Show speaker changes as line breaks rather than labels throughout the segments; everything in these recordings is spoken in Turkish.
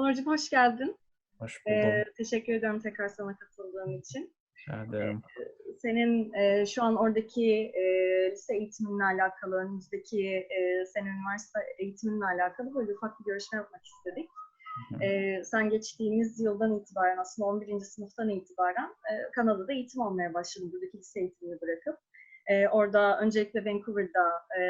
Onurcuğum hoş geldin.
Hoş buldum.
Ee, teşekkür ederim tekrar sana katıldığın için.
Rica ederim.
Senin e, şu an oradaki e, lise eğitiminle alakalı, önümüzdeki e, senin üniversite eğitiminle alakalı böyle ufak bir görüşme yapmak istedik.
Hı hı.
E, sen geçtiğimiz yıldan itibaren aslında 11. sınıftan itibaren e, Kanada'da eğitim almaya başladın buradaki lise eğitimini bırakıp. E, orada öncelikle Vancouver'da e,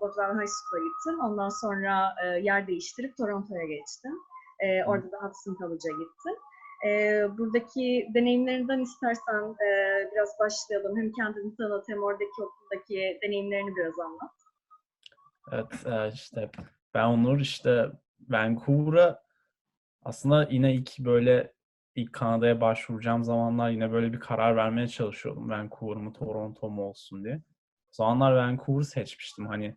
Bothwell High School'a gittin. Ondan sonra e, yer değiştirip Toronto'ya geçtin. E, orada da Hudson College'a gittin. E, buradaki deneyimlerinden istersen e, biraz başlayalım. Hem kendini tanıt hem oradaki okuldaki deneyimlerini biraz anlat.
Evet e, işte ben Onur işte Vancouver'a aslında yine ilk böyle ilk Kanada'ya başvuracağım zamanlar yine böyle bir karar vermeye çalışıyordum. Vancouver mı Toronto mu olsun diye. O zamanlar Vancouver'ı seçmiştim. Hani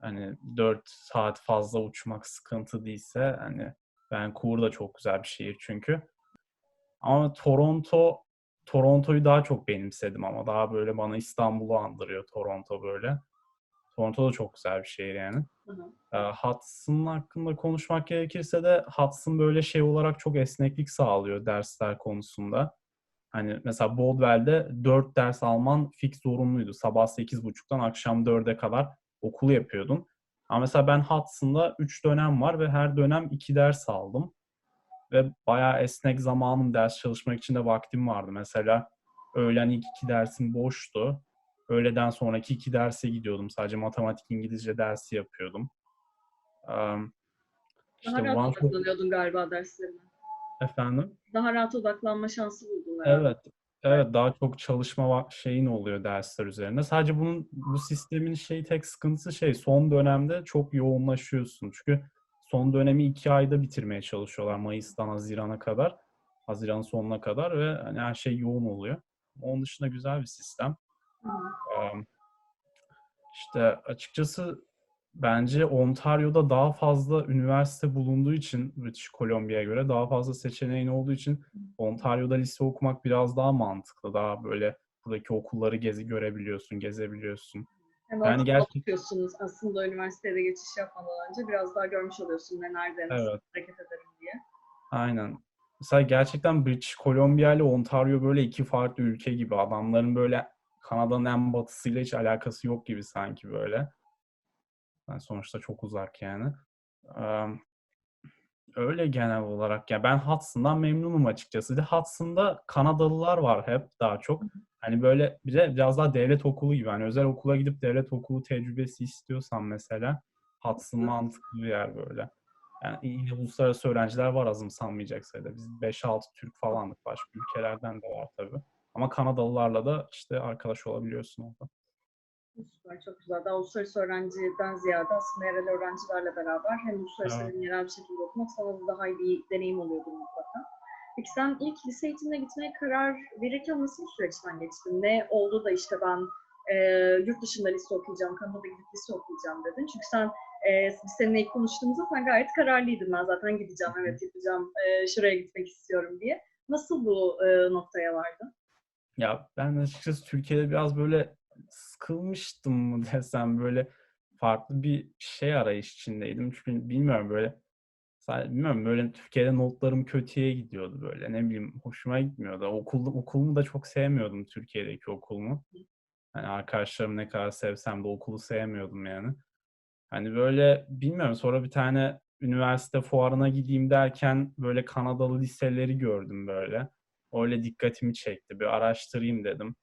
hani 4 saat fazla uçmak sıkıntı değilse hani Vancouver da çok güzel bir şehir çünkü. Ama Toronto Toronto'yu daha çok benimsedim ama daha böyle bana İstanbul'u andırıyor Toronto böyle. Toronto da çok güzel bir şehir yani.
Hı hı.
E, Hudson hakkında konuşmak gerekirse de Hudson böyle şey olarak çok esneklik sağlıyor dersler konusunda. Hani mesela Boldwell'de 4 ders alman fix zorunluydu. Sabah 8.30'dan akşam 4'e kadar okul yapıyordun. Ama mesela ben Hudson'da 3 dönem var ve her dönem 2 ders aldım. Ve bayağı esnek zamanım ders çalışmak için de vaktim vardı. Mesela öğlen ilk iki dersim boştu. Öğleden sonraki iki derse gidiyordum. Sadece matematik, İngilizce dersi yapıyordum. Um,
Daha
işte
rahat
Vancouver-
odaklanıyordun galiba derslerine.
efendim.
Daha rahat odaklanma şansı buldun herhalde.
Evet. Evet daha çok çalışma va- şeyin oluyor dersler üzerine. Sadece bunun bu sistemin şey tek sıkıntısı şey son dönemde çok yoğunlaşıyorsun. Çünkü son dönemi iki ayda bitirmeye çalışıyorlar Mayıs'tan Haziran'a kadar. Haziran sonuna kadar ve hani her şey yoğun oluyor. Onun dışında güzel bir sistem. Eee, İşte açıkçası bence Ontario'da daha fazla üniversite bulunduğu için British Columbia'ya göre daha fazla seçeneğin olduğu için Ontario'da lise okumak biraz daha mantıklı. Daha böyle buradaki okulları gezi görebiliyorsun, gezebiliyorsun. Yani
yani
gerçek-
okuyorsunuz aslında üniversiteye de geçiş yapmadan önce biraz daha görmüş oluyorsun ne nerede
Evet.
hareket ederim diye.
Aynen. Mesela gerçekten British Columbia ile Ontario böyle iki farklı ülke gibi. Adamların böyle Kanada'nın en batısıyla hiç alakası yok gibi sanki böyle. Yani sonuçta çok uzak yani. Eee, Öyle genel olarak. Ya ben Hudson'dan memnunum açıkçası. De Hudson'da Kanadalılar var hep daha çok. Hani böyle bir de biraz daha devlet okulu gibi. Hani özel okula gidip devlet okulu tecrübesi istiyorsan mesela Hudson mantıklı bir yer böyle. Yani yine uluslararası öğrenciler var azımsanmayacak sayıda. Biz 5-6 Türk falandık. Başka ülkelerden de var tabii. Ama Kanadalılarla da işte arkadaş olabiliyorsun orada.
Süper, çok güzel. Daha uluslararası öğrenciden ziyade aslında yerel öğrencilerle beraber hem uluslararası
Evet.
hem yerel bir şekilde okumak sana da daha iyi bir deneyim oluyordu mutlaka. Peki sen ilk lise eğitimine gitmeye karar verirken nasıl bir süreçten geçtin? Ne oldu da işte ben e, yurt dışında lise okuyacağım, Kanada'da gidip lise okuyacağım dedin. Çünkü sen e, biz seninle ilk konuştuğumuzda sen gayet kararlıydın. Ben zaten gideceğim, evet gideceğim, e, şuraya gitmek istiyorum diye. Nasıl bu e, noktaya vardın?
Ya ben açıkçası Türkiye'de biraz böyle sıkılmıştım mı desem böyle farklı bir şey arayış içindeydim. Çünkü bilmiyorum böyle bilmiyorum böyle Türkiye'de notlarım kötüye gidiyordu böyle ne bileyim hoşuma gitmiyordu. Okulda, okulumu da çok sevmiyordum Türkiye'deki okulumu. Hani arkadaşlarım ne kadar sevsem de okulu sevmiyordum yani. Hani böyle bilmiyorum sonra bir tane üniversite fuarına gideyim derken böyle Kanadalı liseleri gördüm böyle. Öyle dikkatimi çekti. Bir araştırayım dedim.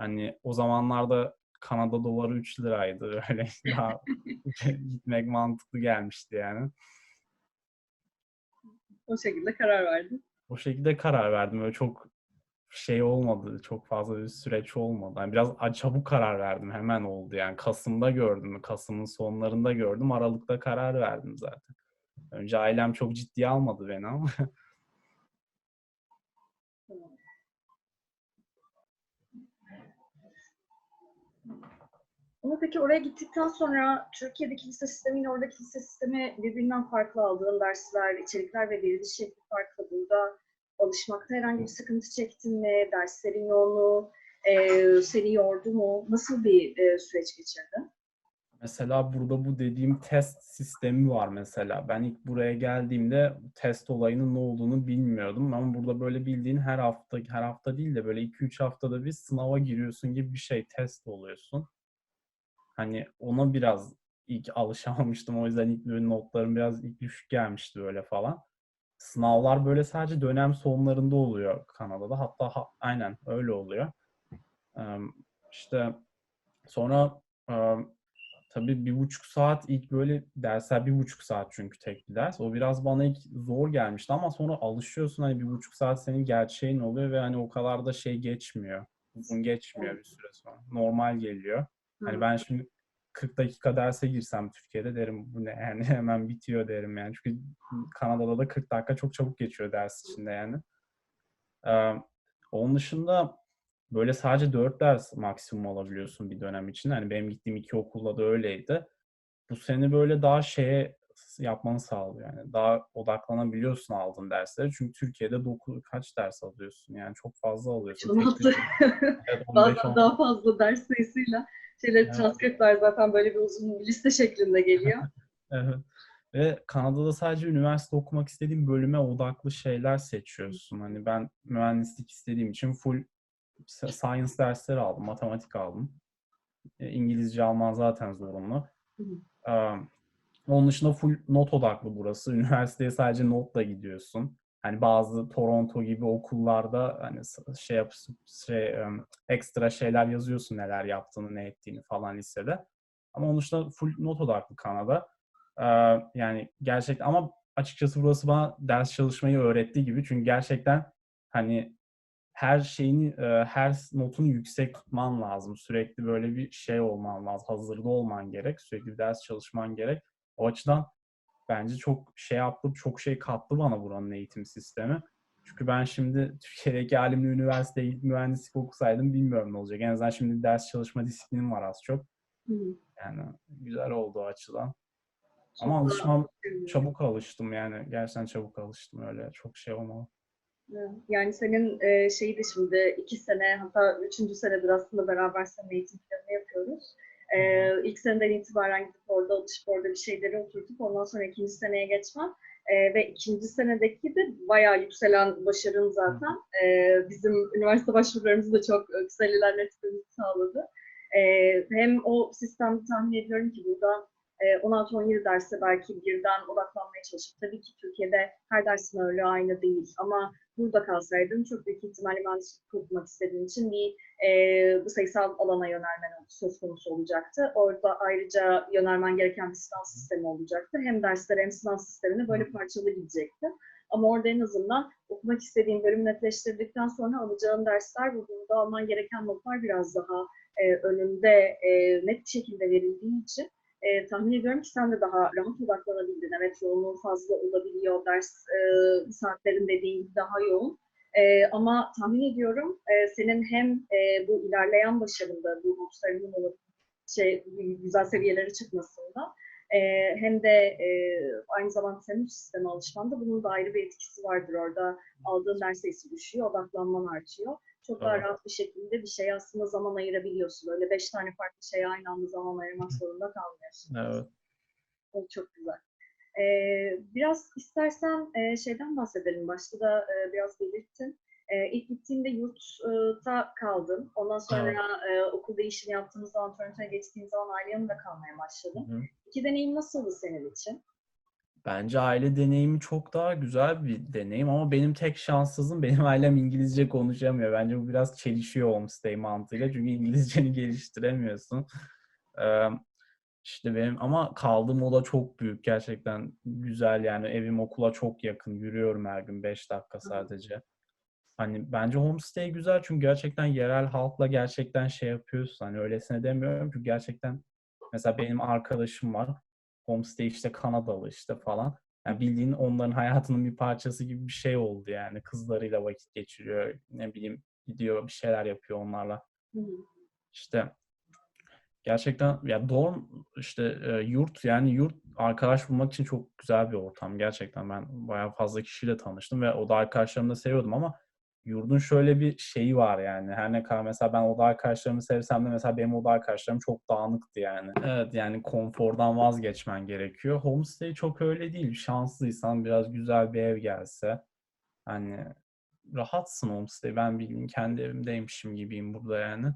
Hani o zamanlarda Kanada doları 3 liraydı. Öyle daha gitmek mantıklı gelmişti yani.
O şekilde karar verdin.
O şekilde karar verdim. Öyle çok şey olmadı. Çok fazla bir süreç olmadı. Yani biraz çabuk karar verdim. Hemen oldu yani. Kasım'da gördüm. Kasım'ın sonlarında gördüm. Aralık'ta karar verdim zaten. Önce ailem çok ciddiye almadı beni ama.
Ama peki oraya gittikten sonra Türkiye'deki lise sistemiyle oradaki lise sistemi birbirinden farklı aldığın dersler, içerikler ve veriliş şekli farklı. Burada alışmakta herhangi bir sıkıntı çektin mi? Derslerin yoğunluğu e, seni yordu mu? Nasıl bir e, süreç geçirdin?
Mesela burada bu dediğim test sistemi var mesela. Ben ilk buraya geldiğimde test olayının ne olduğunu bilmiyordum. Ama burada böyle bildiğin her hafta, her hafta değil de böyle 2-3 haftada bir sınava giriyorsun gibi bir şey, test oluyorsun. Hani ona biraz ilk alışamamıştım. O yüzden ilk böyle notlarım biraz ilk düşük gelmişti böyle falan. Sınavlar böyle sadece dönem sonlarında oluyor Kanada'da. Hatta ha- aynen öyle oluyor. Em, İşte sonra tabii bir buçuk saat ilk böyle dersler bir buçuk saat çünkü tek bir ders. O biraz bana ilk zor gelmişti ama sonra alışıyorsun hani bir buçuk saat senin gerçeğin oluyor ve hani o kadar da şey geçmiyor. Uzun geçmiyor bir süre sonra. Normal geliyor. Hani ben şimdi 40 dakika derse girsem Türkiye'de derim bu ne yani hemen bitiyor derim yani. Çünkü Kanada'da da 40 dakika çok çabuk geçiyor ders içinde yani. Ee, onun dışında böyle sadece 4 ders maksimum alabiliyorsun bir dönem için. Hani benim gittiğim iki okulda da öyleydi. Bu seni böyle daha şeye yapmanı sağlıyor yani. Daha odaklanabiliyorsun aldığın derslere. Çünkü Türkiye'de 9 kaç ders alıyorsun? Yani çok fazla alıyorsun. Tek
16.
tek- evet, 15
Bazen daha fazla ders sayısıyla şeyler,
Evet.
transkriptler zaten böyle bir uzun bir liste şeklinde geliyor.
Evet. Ve Kanada'da sadece üniversite okumak istediğin bölüme odaklı şeyler seçiyorsun. Hani ben mühendislik istediğim için full science dersleri aldım, matematik aldım. E, İngilizce alman zaten zorunlu. Ee, Onun dışında full not odaklı burası. Üniversiteye sadece notla gidiyorsun. Hani bazı Toronto gibi okullarda hani şey yap şey ekstra şeyler yazıyorsun neler yaptığını, ne ettiğini falan lisede. Ama onun dışında full not odaklı Kanada. Yani gerçekten ama açıkçası burası bana ders çalışmayı öğretti gibi. Çünkü gerçekten hani her şeyini, her notunu yüksek tutman lazım. Sürekli böyle bir şey olman lazım. Hazırda olman gerek. Sürekli bir ders çalışman gerek. O açıdan bence çok şey yaptı, çok şey kattı bana buranın eğitim sistemi. Çünkü ben şimdi Türkiye'deki halimle üniversite mühendislik okusaydım bilmiyorum ne olacak. En azından şimdi ders çalışma disiplinim var az çok. Yani güzel oldu o açıdan. Ama alışmam çabuk alıştım yani. Gerçekten çabuk alıştım öyle. Çok şey olmadı.
Yani senin e, şeyi de şimdi iki sene hatta üçüncü senedir aslında beraber senin eğitim planını yapıyoruz. E, ilk seneden itibaren gidip orada alışıp orada bir şeyleri oturtup ondan sonra ikinci seneye geçmem. E, ve ikinci senedeki de bayağı yükselen başarın zaten e, bizim üniversite başvurularımızı da çok e, güzel ilerletmemizi sağladı. E, hem o sistemde tahmin ediyorum ki burada 16-17 derse belki birden odaklanmaya çalışıp tabii ki Türkiye'de her dersin öyle aynı değil ama burada kalsaydın çok büyük ihtimalle mühendislik okumak istediğin için bir e, bu sayısal alana yönelmen söz konusu olacaktı. Orada ayrıca yönelmen gereken bir sınav sistemi olacaktı. Hem dersler hem sınav sistemini böyle parçalı gidecekti. Ama orada en azından okumak istediğin bölümü netleştirdikten sonra alacağın dersler ve burada alman gereken notlar biraz daha e, önünde e, net bir şekilde verildiği için e, tahmin ediyorum ki sen de daha rahat odaklanabildin. Evet yoğunluğun fazla olabiliyor. Ders e, saatlerin dediğin gibi daha yoğun. E, ama tahmin ediyorum e, senin hem e, bu ilerleyen başarında, bu notlarının olup şey, güzel seviyelere çıkmasında e, hem de e, aynı zamanda senin sisteme alışmanda bunun da ayrı bir etkisi vardır orada. Aldığın ders sayısı düşüyor, odaklanman artıyor. Çok daha
Evet.
rahat bir şekilde bir şeye aslında zaman ayırabiliyorsun. Öyle beş tane farklı şeye aynı anda zaman ayırmak zorunda kalmıyorsun.
Evet.
O çok güzel. Ee, biraz istersen e, şeyden bahsedelim. Başta da e, biraz belirttin. E, ilk gittiğinde yurtta kaldın. Ondan sonra e, okul değişimi yaptığınız zaman, Toronto'ya geçtiğin zaman aile yanında kalmaya başladın.
Hı hı.
İki deneyim nasıldı senin için?
Bence aile deneyimi çok daha güzel bir deneyim ama benim tek şanssızım benim ailem İngilizce konuşamıyor. Bence bu biraz çelişiyor homestay mantığıyla çünkü İngilizceni geliştiremiyorsun. Ee, işte benim ama kaldığım oda çok büyük gerçekten güzel yani evim okula çok yakın yürüyorum her gün 5 dakika sadece. Hani bence homestay güzel çünkü gerçekten yerel halkla gerçekten şey yapıyorsun. Hani öylesine demiyorum çünkü gerçekten mesela benim arkadaşım var. Homestay işte Kanadalı işte falan. Yani bildiğin onların hayatının bir parçası gibi bir şey oldu yani. Kızlarıyla vakit geçiriyor. Ne bileyim gidiyor bir şeyler yapıyor onlarla. İşte gerçekten ya dorm işte e, yurt yani yurt arkadaş bulmak için çok güzel bir ortam gerçekten ben bayağı fazla kişiyle tanıştım ve o da arkadaşlarımı da seviyordum ama yurdun şöyle bir şeyi var yani. Her ne kadar mesela ben oda arkadaşlarımı sevsem de mesela benim oda arkadaşlarım çok dağınıktı yani. Evet yani konfordan vazgeçmen gerekiyor. Homestay çok öyle değil. Şanslıysan biraz güzel bir ev gelse hani rahatsın homestay. Ben bildiğin kendi evimdeymişim gibiyim burada yani.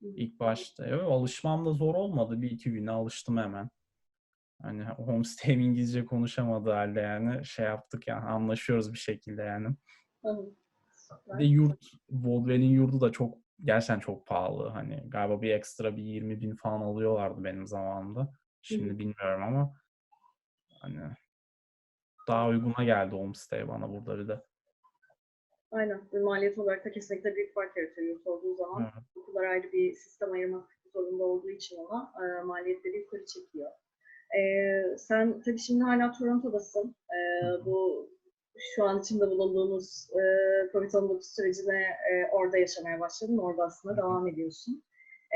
İlk başta. Evet, alışmam da zor olmadı. Bir iki güne alıştım hemen. Hani homestay'im İngilizce konuşamadığı halde yani şey yaptık yani anlaşıyoruz bir şekilde yani.
Hı.
Bir de yurt, Baldwin'in yurdu da çok gerçekten çok pahalı. Hani galiba bir ekstra bir 20 bin falan alıyorlardı benim zamanımda. Şimdi bilmiyorum ama hani daha uyguna geldi homestay bana burada bir de.
Aynen. Ve maliyet olarak da kesinlikle büyük fark yaratıyor yurt olduğu zaman.
Evet.
Okullar ayrı bir sistem ayırmak zorunda olduğu için ona e, maliyetleri yukarı çekiyor. E, sen tabii şimdi hala Toronto'dasın. E,
Hı hı.
bu şu an içinde bulunduğumuz e, COVID-19 sürecine e, orada yaşamaya başladın. Orada aslında devam ediyorsun.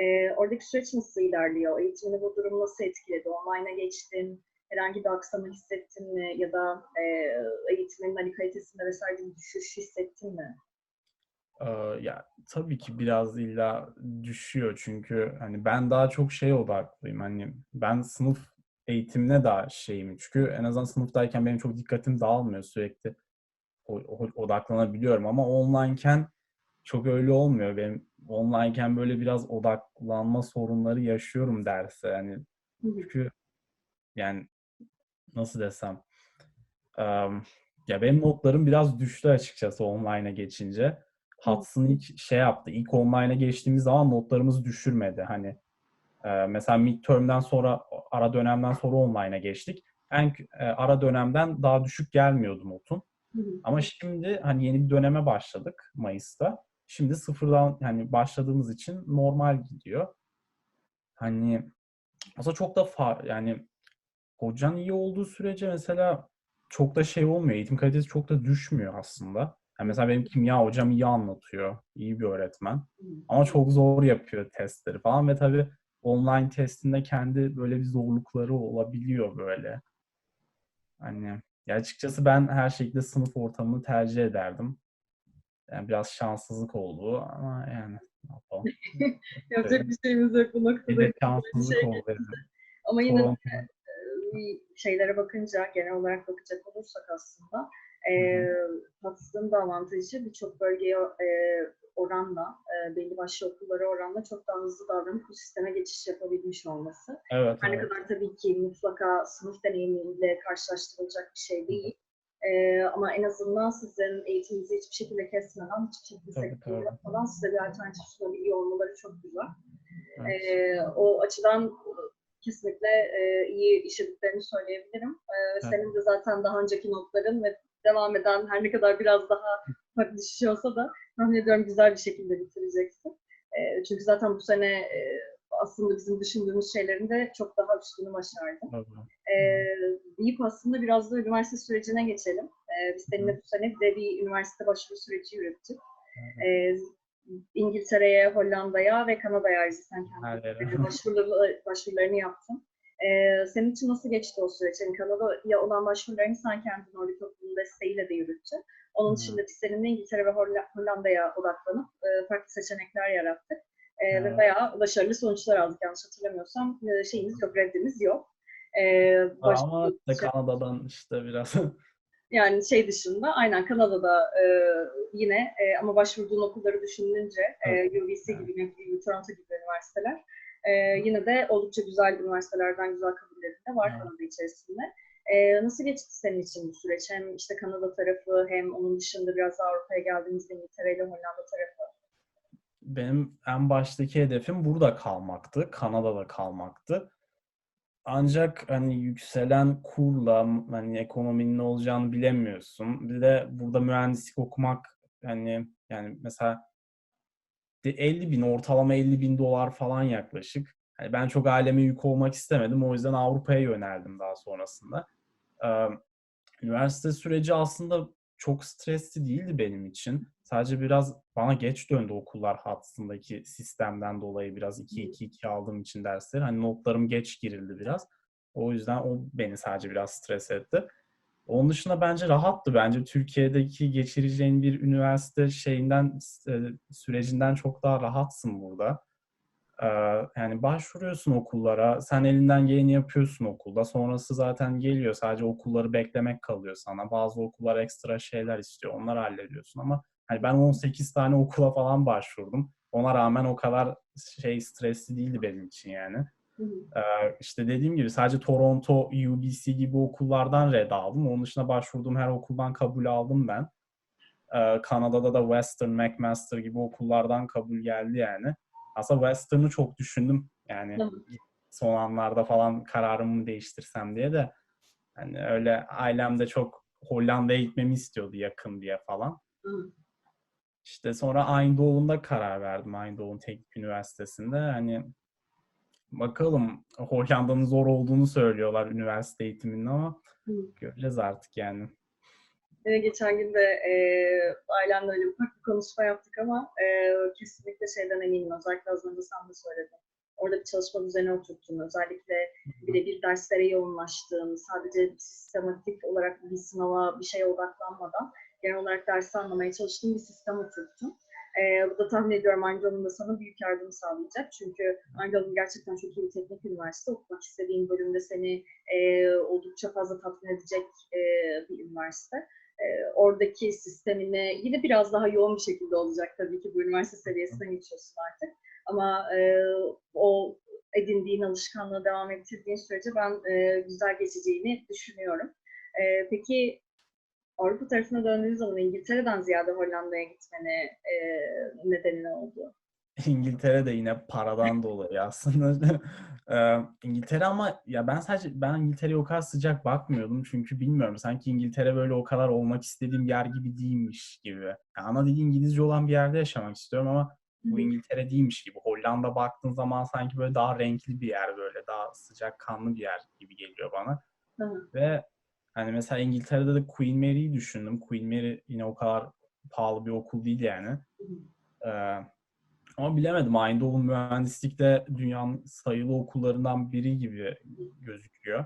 E, oradaki süreç nasıl ilerliyor? Eğitimini bu durum nasıl etkiledi? Online'a geçtin. Herhangi bir aksama hissettin mi? Ya da e, eğitimin hani kalitesinde vesaire bir düşüş hissettin mi?
Ee, ya tabii ki biraz illa düşüyor çünkü hani ben daha çok şeye odaklıyım. Hani ben sınıf eğitimine daha şeyim. Çünkü en azından sınıftayken benim çok dikkatim dağılmıyor sürekli. O, o- odaklanabiliyorum ama onlineken çok öyle olmuyor. Benim onlineken böyle biraz odaklanma sorunları yaşıyorum derse. Yani çünkü yani nasıl desem em, ya benim notlarım biraz düştü açıkçası online'a geçince. Hudson ilk şey yaptı. İlk online'a geçtiğimiz zaman notlarımız düşürmedi. Hani e, mesela midterm'den sonra ara dönemden sonra online'a geçtik. En e, ara dönemden daha düşük gelmiyordu notun.
Hı hı.
Ama şimdi hani yeni bir döneme başladık Mayıs'ta. Şimdi sıfırdan hani başladığımız için normal gidiyor. Hani aslında çok da far yani hocan iyi olduğu sürece mesela çok da şey olmuyor. Eğitim kalitesi çok da düşmüyor aslında. Yani mesela benim kimya hocam iyi anlatıyor. iyi bir öğretmen. Ama çok zor yapıyor testleri falan ve tabii online testinde kendi böyle bir zorlukları olabiliyor böyle. Hani ya açıkçası ben her şekilde sınıf ortamını tercih ederdim. Yani biraz şanssızlık oldu ama yani ne yapalım.
Yapacak bir şeyimiz yok bu
Bir
noktada.
de
Bir
şanssızlık
şey
oldu.
Ama yine de bir şeylere bakınca, genel olarak bakacak olursak aslında e, Hudson'ın da avantajı birçok bölgeye e, oranla, e, belli başlı okullara oranla çok daha hızlı davranıp bu sisteme geçiş yapabilmiş olması.
Evet,
Her ne
evet.
kadar tabii ki mutlaka sınıf deneyimiyle karşılaştırılacak bir şey değil. Ee, ama en azından sizin eğitiminizi hiçbir şekilde kesmeden, hiçbir şekilde
Tabii,
size bir alternatif sunabiliyor olmaları çok güzel.
evet.
Ee, o açıdan kesinlikle e, iyi işlediklerini söyleyebilirim.
Evet.
Senin de zaten daha önceki notların ve devam eden her ne kadar biraz daha farklı düşüş olsa da tahmin ediyorum güzel bir şekilde bitireceksin. Ee, çünkü zaten bu sene e, aslında bizim düşündüğümüz şeylerin de çok daha üstünü başardın.
Tabii.
Ee, deyip aslında biraz da üniversite sürecine geçelim. Ee, biz seninle bu sene bir de bir üniversite başvuru süreci yürüttük. Ee, İngiltere'ye, Hollanda'ya ve Kanada'ya ayrıca sen kendi başvuruları, başvurularını yaptın. Ee, senin için nasıl geçti o süreç? Yani Kanada'ya olan başvurularını sen kendin Nordic Topluluğun desteğiyle de yürüttün. Onun dışında biz seninle İngiltere ve Holla- Hollanda'ya odaklanıp e, farklı seçenekler yarattık. E, Ve
Evet.
bayağı başarılı sonuçlar aldık yanlış hatırlamıyorsam. E, şeyimiz yok, reddimiz yok. E, baş-
Ama işte Kanada'dan işte biraz
yani şey dışında aynen Kanada'da e, yine e, ama başvurduğun okulları düşününce e,
Evet,
UBC
evet.
gibi, gibi, Toronto gibi üniversiteler e, yine de oldukça güzel üniversitelerden güzel kabulleri de var
Evet.
Kanada içerisinde. E, nasıl geçti senin için bu süreç? Hem işte Kanada tarafı hem onun dışında biraz Avrupa'ya geldiğimizde İngiltere ile Hollanda tarafı.
benim en baştaki hedefim burada kalmaktı. Kanada'da kalmaktı. Ancak hani yükselen kurla hani ekonominin ne olacağını bilemiyorsun. Bir de burada mühendislik okumak hani yani mesela 50 bin ortalama 50 bin dolar falan yaklaşık. Hani ben çok aileme yük olmak istemedim. O yüzden Avrupa'ya yöneldim daha sonrasında. Ee, üniversite süreci aslında çok stresli değildi benim için. Sadece biraz bana geç döndü okullar Hudson'daki sistemden dolayı biraz 2-2-2 aldığım için dersleri. Hani notlarım geç girildi biraz. O yüzden o beni sadece biraz stres etti. Onun dışında bence rahattı. Bence Türkiye'deki geçireceğin bir üniversite şeyinden e, sürecinden çok daha rahatsın burada. Ee, yani başvuruyorsun okullara, sen elinden geleni yapıyorsun okulda. Sonrası zaten geliyor. Sadece okulları beklemek kalıyor sana. Bazı okullar ekstra şeyler istiyor. Onları hallediyorsun ama hani ben 18 tane okula falan başvurdum. Ona rağmen o kadar şey stresli değildi benim için yani. Ee, işte dediğim gibi sadece Toronto, UBC gibi okullardan red aldım. Onun dışında başvurduğum her okuldan kabul aldım ben. Ee, Kanada'da da Western, McMaster gibi okullardan kabul geldi yani. Aslında Western'ı çok düşündüm. Yani son anlarda falan kararımı değiştirsem diye de hani öyle ailem de çok Hollanda'ya gitmemi istiyordu yakın diye falan.
Hı.
İşte sonra Eindhoven'da karar verdim. Eindhoven Teknik Üniversitesi'nde. Hani bakalım Hollanda'nın zor olduğunu söylüyorlar üniversite eğitiminin ama
Hı.
göreceğiz artık yani.
Yine geçen gün de e, ailemle öyle ufak bir konuşma yaptık ama e, kesinlikle şeyden eminim. Özellikle az önce sen de söyledin. Orada bir çalışma düzeni oturttuğunu, özellikle birebir derslere yoğunlaştığını, sadece sistematik olarak bir sınava, bir şeye odaklanmadan genel olarak dersi anlamaya çalıştığın bir sistem oturttun. E, bu da tahmin ediyorum Eindhoven da sana büyük yardım sağlayacak. Çünkü Eindhoven gerçekten çok iyi bir teknik üniversite. Okumak istediğin bölümde seni e, oldukça fazla tatmin edecek e, bir üniversite e, oradaki sistemine yine biraz daha yoğun bir şekilde olacak tabii ki bu üniversite seviyesinden geçiyorsun artık. Ama e, o edindiğin alışkanlığı devam ettirdiğin sürece ben e, güzel geçeceğini düşünüyorum. E, peki Avrupa tarafına döndüğün zaman İngiltere'den ziyade Hollanda'ya gitmene e, nedeni ne oldu?
İngiltere de yine paradan dolayı aslında. Ee, İngiltere ama ya ben sadece ben İngiltere'ye o kadar sıcak bakmıyordum çünkü bilmiyorum sanki İngiltere böyle o kadar olmak istediğim yer gibi değilmiş gibi. Yani ana dili İngilizce olan bir yerde yaşamak istiyorum ama bu İngiltere değilmiş gibi. Hollanda baktığın zaman sanki böyle daha renkli bir yer böyle daha sıcak kanlı bir yer gibi geliyor bana.
Hı.
Ve hani mesela İngiltere'de de Queen Mary'yi düşündüm. Queen Mary yine o kadar pahalı bir okul değil yani. Ee, ama bilemedim. Eindhoven mühendislikte dünyanın sayılı okullarından biri gibi gözüküyor.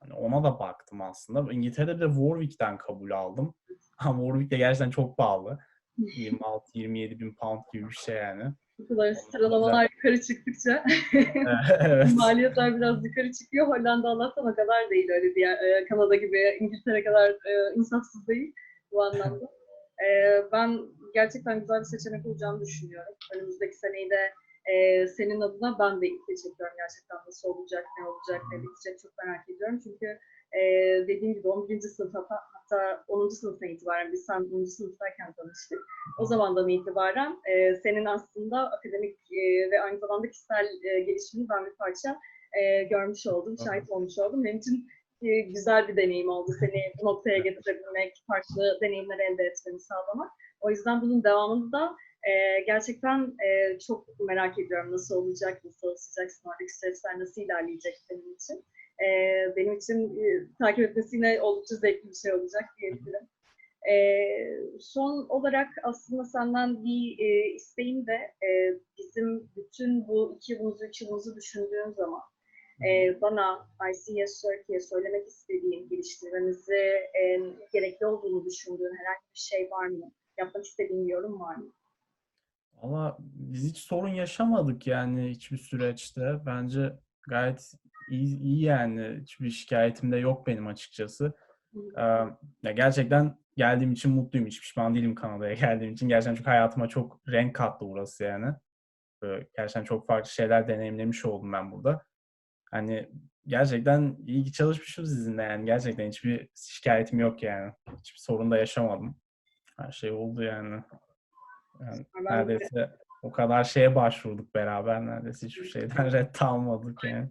Hani ona da baktım aslında. İngiltere'de de Warwick'ten kabul aldım. Ama Warwick de gerçekten çok pahalı. 26-27 bin pound gibi bir şey yani.
Bu kadar sıralamalar yukarı çıktıkça
evet.
maliyetler biraz yukarı çıkıyor. Hollanda Allah'tan o kadar değil öyle diye. e, Kanada gibi İngiltere kadar e, insafsız değil bu anlamda. E, ben gerçekten güzel bir seçenek olacağını düşünüyorum. Önümüzdeki seneyi de e, senin adına ben de iple çekiyorum gerçekten nasıl olacak, ne olacak, ne bitecek çok merak ediyorum. Çünkü e, dediğim gibi 11. sınıf hatta, hatta 10. sınıftan itibaren biz sen 10. sınıftayken tanıştık. O zamandan itibaren e, senin aslında akademik e, ve aynı zamanda kişisel e, gelişimini ben bir parça e, görmüş oldum, şahit olmuş oldum. Benim için e, güzel bir deneyim oldu seni bu noktaya getirebilmek, farklı deneyimler elde etmeni sağlamak. O yüzden bunun devamını da e, gerçekten e, çok merak ediyorum nasıl olacak, nasıl alışacaksın, oradaki süreçler nasıl ilerleyecek senin için. E, benim için e, takip etmesi yine oldukça zevkli bir şey olacak diyebilirim. E, son olarak aslında senden bir e, isteğim de e, bizim bütün bu iki yılımızı, üç yılımızı düşündüğüm zaman e, bana ICS Turkey'e söylemek istediğin, geliştirmemizi e, gerekli olduğunu düşündüğün herhangi bir şey var mı? Yapmak istediğin bir yorum var mı?
Valla biz hiç sorun yaşamadık yani hiçbir süreçte. Bence gayet iyi, iyi yani. Hiçbir şikayetim de yok benim açıkçası. Ee, ya gerçekten geldiğim için mutluyum. Hiç pişman değilim Kanada'ya geldiğim için. Gerçekten çok hayatıma çok renk kattı burası yani. Böyle gerçekten çok farklı şeyler deneyimlemiş oldum ben burada. Hani gerçekten iyi ki çalışmışım sizinle yani. Gerçekten hiçbir şikayetim yok yani. Hiçbir sorun da yaşamadım. Her şey oldu yani. Yani neredeyse o kadar şeye başvurduk beraber. Neredeyse hiçbir şeyden red almadık yani.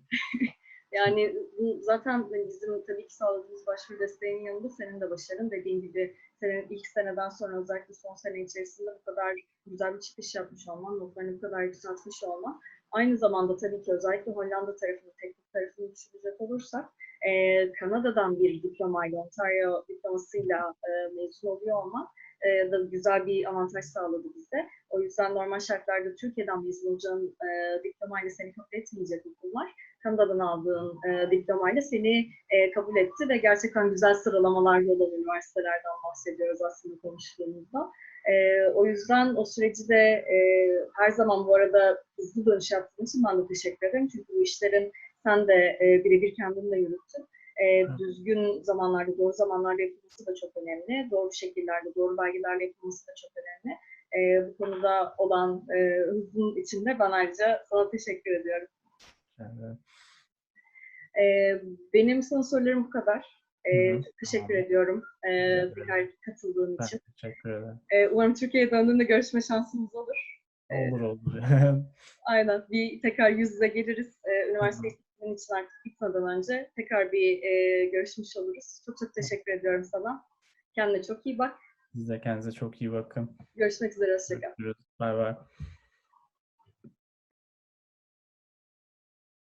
Yani bu zaten bizim tabii ki sağladığımız başvuru desteğinin yanında senin de başarın. Dediğin gibi senin ilk seneden sonra özellikle son sene içerisinde bu kadar güzel bir çıkış yapmış olman, notlarını bu kadar yükseltmiş olman. Aynı zamanda tabii ki özellikle Hollanda tarafını, teknik tarafını düşünecek olursak e, Kanada'dan bir diplomayla, Ontario diplomasıyla e, mezun oluyor olman e, da güzel bir avantaj sağladı bize. O yüzden normal şartlarda Türkiye'den mezun olacağın e, diplomayla seni kabul etmeyecek okullar Kanada'dan aldığın e, diplomayla seni e, kabul etti ve gerçekten güzel sıralamalarda olan üniversitelerden bahsediyoruz aslında konuştuğumuzda. E, o yüzden o süreci de e, her zaman bu arada hızlı dönüş yaptığın için ben de teşekkür ederim. Çünkü bu işlerin sen de e, birebir kendinle yürüttün. E, düzgün zamanlarda, doğru zamanlarda yapılması da çok önemli. Doğru şekillerde, doğru belgelerle yapılması da çok önemli. E, bu konuda olan e, hızın içinde ben ayrıca sana teşekkür ediyorum.
Evet.
E, benim sana sorularım bu kadar. E,
Hı hı.
çok teşekkür
Tamam.
ediyorum e,
ederim.
tekrar katıldığın
Ben
için.
teşekkür ederim.
E, umarım Türkiye'ye döndüğünde görüşme şansımız olur.
Olur olur.
Aynen. Bir tekrar yüz yüze geliriz. E, üniversite eğitiminin için artık gitmeden önce tekrar bir e, görüşmüş oluruz. Çok çok teşekkür ediyorum sana. Kendine çok iyi bak.
Siz de kendinize çok iyi bakın.
Görüşmek üzere. Hoşçakal.
Görüşürüz. Bay bay.